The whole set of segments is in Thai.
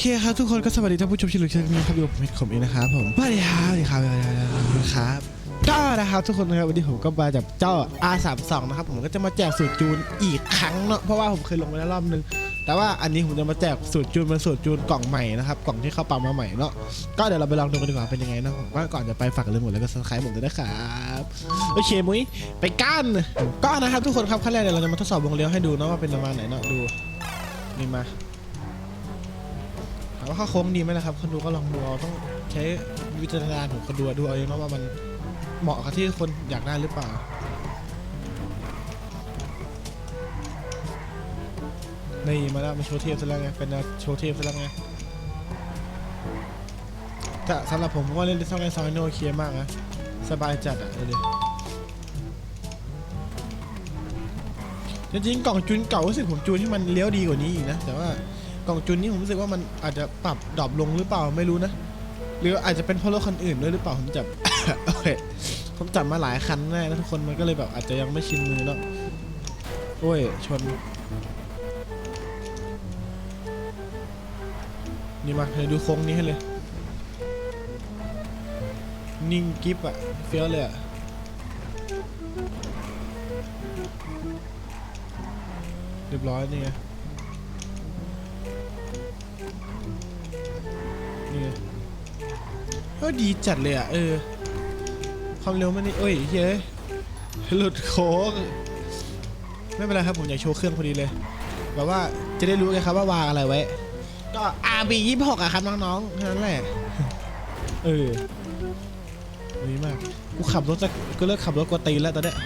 เคครับทุกคนก็สวัสดีท่านผู้ชมที่รู้ชื่อนี้ครับอยู่ผมเมฆผมเองนะครับผมสวัสดีครับสวัสดีครับสวัสดีครับก็นะครับทุกคนนะครับวันนี้ผมก็มาจากเจ้า R32 นะครับผมก็จะมาแจกสูตรจูนอีกครั้งเนาะเพราะว่าผมเคยลงไปแล้วรอบนึงแต่ว่าอันนี้ผมจะมาแจกสูตรจูนเป็นสูตรจูนกล่องใหม่นะครับกล่องที่เขาปั๊มมาใหม่เนาะก็เดี๋ยวเราไปลองดูกันดีกว่าเป็นยังไงเนาะผมว่าก่อนจะไปฝากเรื่องหมดแล้วก็สไครต์ผมด้วยนะครับโอเคมุ้ยไปกันก็นะครับทุกคนครับขั้นแรกเดี๋ยวเราจะมาทดสอบวงเลี้ยวให้ดูเนาะว่าเป็นประมาณไหนเนาะดูนี่มา ว่าเข้าโค้งดีไหมล่ะครับคนดูก็ลองดูเอาต้องใช้วิจารณญาณของคนดูดูเอาเองนะว่ามันเหมาะกับที่คนอยากได้หรือเปล่านี่มาแล้วมาโชว์เทียบซะแล้วไงเป็นโชว์เทียบซะแล้วไงแต่สำหรับผมผมว่าเล่นดิสซองไอซอยโนโอเคมากนะสบายจัดอะดูดิจริงๆกล่องจูนเก่ารู้สึกผมจูนที่มันเลี้ยวดีกว่านี้อีกนะ แต่ว่า กล่องจุนนี่ผมรู้สึกว่ามันอาจจะปรับดรอปลงหรือเปล่าไม่รู้นะ หรืออาจจะเป็นเพราะรถคันอื่นด้วยหรือเปล่าผมจับโอเคผมจับมาหลายคันแน่นะทุกคนมันก็เลยแบบอาจจะยังไม่ชินมือเนาะโอ้ยชนนี่มาเดี๋ยวดูโค้งนี้ให้เลย นิ่งกิฟอะเฟี้ยวเลยอะเรียบร้อยนี่ไง นี่ไงก็ดีจัดเลยอะ เออ ความเร็วมันนี่เอ้ยเฮ้ยหลุดโค้งไม่เป็นไรครับผมอยากโชว์เครื่องพอดีเลย แบบว่าจะได้รู้ไงครับว่าวางอะไรไว้ ก็ RB 26อะครับน้องๆแค่นั้นแหละเออดีมาก กูขับรถจะกูเลิกขับรถกวนตีนแล้วตอนเนี้ย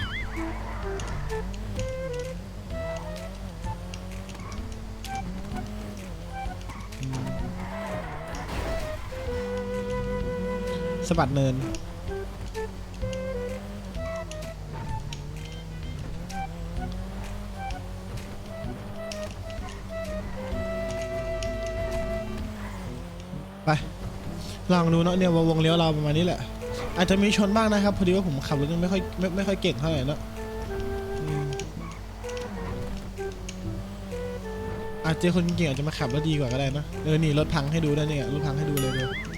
สะบัดเนิน ไป ลองดูเนาะเนี่ยวงเลี้ยวเราประมาณนี้แหละ อาจจะมีชนบ้างนะครับ พอดีว่าผมขับรถยังไม่ค่อยไม่ไม่ค่อยเก่งเท่าไหร่เนาะอาจเจอคนเก่งอาจจะมาขับแล้วดีกว่าก็ได้นะเออนี่รถพังให้ดูได้เนี่ยรถพังให้ดูเลยดูมา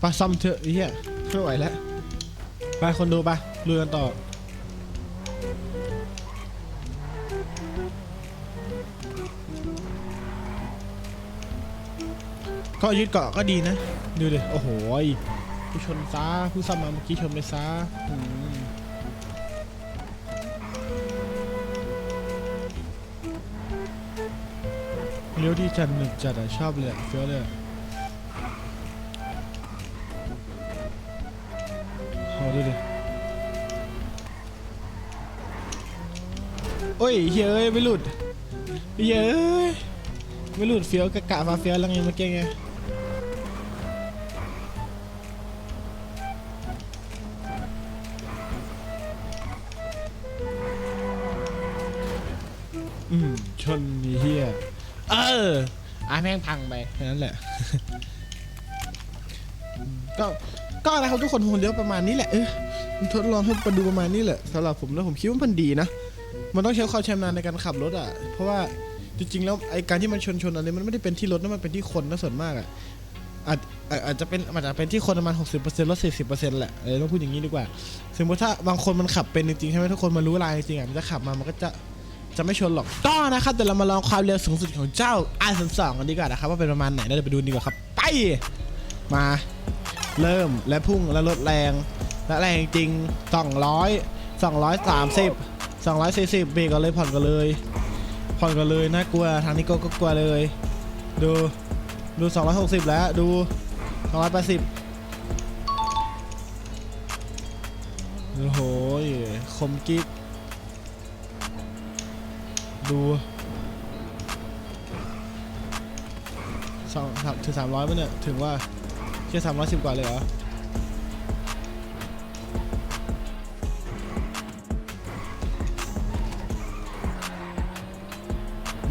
ไปซ่อมเถอะไอ้เหี้ยไม่ไหวแล้วไปคนดูไปดูกันต่อก็ยึดเกาะก็ดีนะ ดูดิโอ้โหผู้ชนซ้าผู้ซ่อมมาเมื่อกี้ชนไปซ้าเลี้ยวที่จันหนึ่งจัดอะชอบเลยเฟี้ยวเลย ดูดิโอ้ยเฮ้ยไม่หลุดเฮ้ยไม่หลุดเฟี้ยวกะกะมาเฟี้ยวแล้วไงเมื่อกี้ไงอืมชนนี่เฮียเอออะแม่งพังไปแค่นั้นแหละก็ ก็นะครับทุกคนผมเลี้ยวประมาณนี้แหละเออทดลองให้มาดูประมาณนี้แหละสำหรับผมแล้วผมคิดว่ามันดีนะ มันต้องใช้ความชำนาญในการขับรถอะ เพราะว่าจริงๆแล้วไอการที่มันชนชนอะไรมันไม่ได้เป็นที่รถนะมันเป็นที่คนนะส่วนมากอะอาจอาจจะเป็นอาจจะเป็นที่คนประมาณ 60%ลด40%แหละเออต้องพูดอย่างนี้ดีกว่าสมมติถ้าบางคนมันขับเป็นจริงๆใช่ไหมทุกคนมารู้ลายจริงอะมันจะขับมามันก็จะจะไม่ชนหรอกก็นะครับเดี๋ยวเรามาลองความเร็วสูงสุดของเจ้า i32 กันดีกว่านะครับว่าเป็นประมาณไหนเดี๋ยวไปดูดีกว่าครับ ไปมา เริ่มและพุ่งและลดแรง และแรงจริง 200 230 240เบรกกันเลยผ่อนกันเลย ผ่อนกันเลยน่ากลัวทางนี้ก็ก็กลัวเลย ดูดู 260 แล้วดู 280โอ้โหคมกิ๊กดูสองถึงสามร้อยป่ะเนี่ย ถึงว่า แค่สามร้อยสิบกว่าเลยเหรอ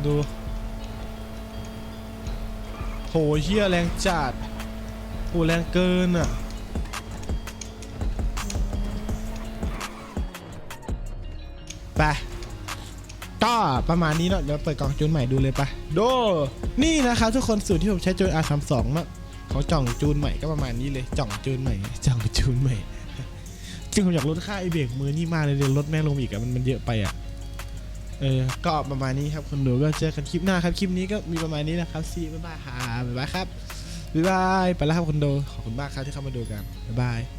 ดูโหเฮี้ยแรงจัดโหแรงเกินอะไปก็ประมาณนี้เนาะเดี๋ยวเปิดกล่องจุนใหม่ดูเลยปะโด นี่นะครับทุกคนสูตรที่ผมใช้จูน R32 มา เขาจ่องจูนใหม่ก็ประมาณนี้เลยจ่องจูนใหม่จ่องจูนใหม่จริงผมอยากลดค่าไอเบรกมือนี่มากเลยเดี๋ยวลดแม่งลงอีกอะมันมันเยอะไปอะเออก็ประมาณนี้ครับคนดูก็เจอกันคลิปหน้าครับคลิปนี้ก็มีประมาณนี้นะครับซีบ๊ายบายครับบ๊ายบายครับบ๊ายบายไปแล้วครับคนดูขอบคุณมากครับที่เข้ามาดูกันบ๊ายบาย